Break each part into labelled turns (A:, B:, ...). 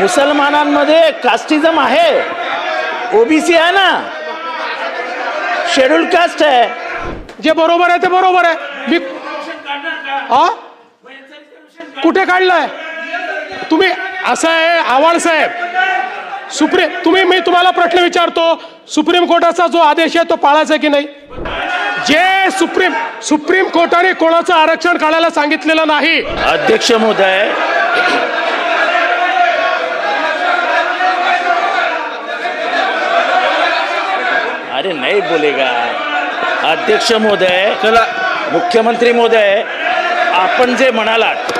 A: मुसलमानांमध्ये casteism आहे. OBC आहे ना? शेड्यूल कास्ट आहे.
B: जे बरोबर आहे ते बरोबर आहे. मी हा? कुठे काढलंय? तुम्ही असं आहे आव्हाड साहेब. सुप्रीम तुम्ही मी तुम्हाला प्रश्न विचारतो. सुप्रीम कोर्टाचा जो आदेश आहे तो पाळायचा की नाही? जे सुप्रीम सुप्रीम कोर्टाने कोणाचं आरक्षण काढायला सांगितलेलं नाही.
A: अध्यक्ष महोदय अरे नाही बोलेगा। अध्यक्ष महोदय
C: चला।
A: मुख्यमंत्री महोदय आपण जे म्हणालात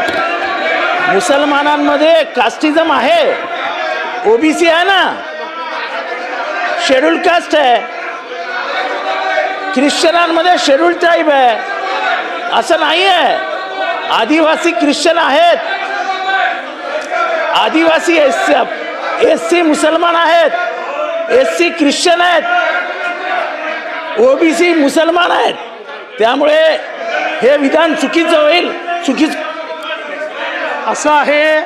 A: मुसलमानांमध्ये कास्टिझम आहे. ओबीसी आहे ना? शेड्यूल कास्ट आहे. ख्रिश्चनांमध्ये शेड्यूल ट्राईब आहे. असं नाही आहे. आदिवासी ख्रिश्चन आहेत. आदिवासी एस एस सी मुसलमान आहेत. एस सी ख्रिश्चन आहेत. ओबीसी मुसलमान आहेत. त्यामुळे हे विधान चुकीचं होईल चुकीच
B: असं आहे.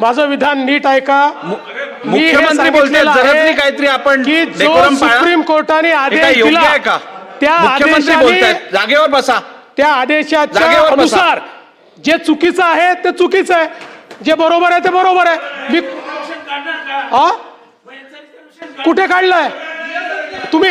B: माझं विधान नीट ऐका मी हे
C: मुख्यमंत्री
B: आहे
C: तरी काहीतरी आपण
B: की जो. सुप्रीम कोर्टाने आदेश दिला
C: आहे का?
B: त्या
C: मुख्यमंत्री बोलतायत जागेवर बसा.
B: त्या आदेशाच्या. अनुसार जे चुकीचं आहे ते चुकीचं आहे. जे बरोबर आहे ते बरोबर आहे. मी हा कुठे काढलंय? तुम्ही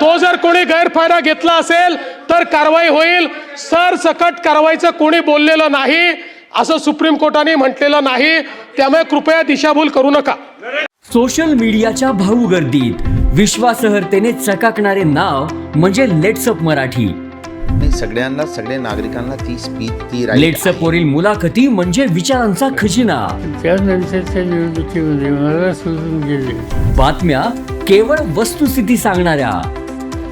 B: तो जर कोणी गैरफायदा घेतला असेल तर कारवाई होईल. सरसकट कारवाईचं कोणी बोललेलं नाही असं सुप्रीम कोर्टाने म्हटलेलं नाही. त्यामुळे कृपया दिशाभूल करू नका.
D: सोशल मीडियाच्या भाऊ गर्दीत विश्वासार्हतेने चकाकणारे नाव म्हणजे लेट्सअप मराठी.
E: सगळ्यांना सगळ्या नागरिकांना ती स्पीच ती
D: लेट्सअप. वरील मुलाखती म्हणजे विचारांचा खजिना.
F: त्यानंतरच्या निवडणुकीमध्ये मला सोडून गेले.
D: बातम्या केवळ वस्तुस्थिती सांगणाऱ्या.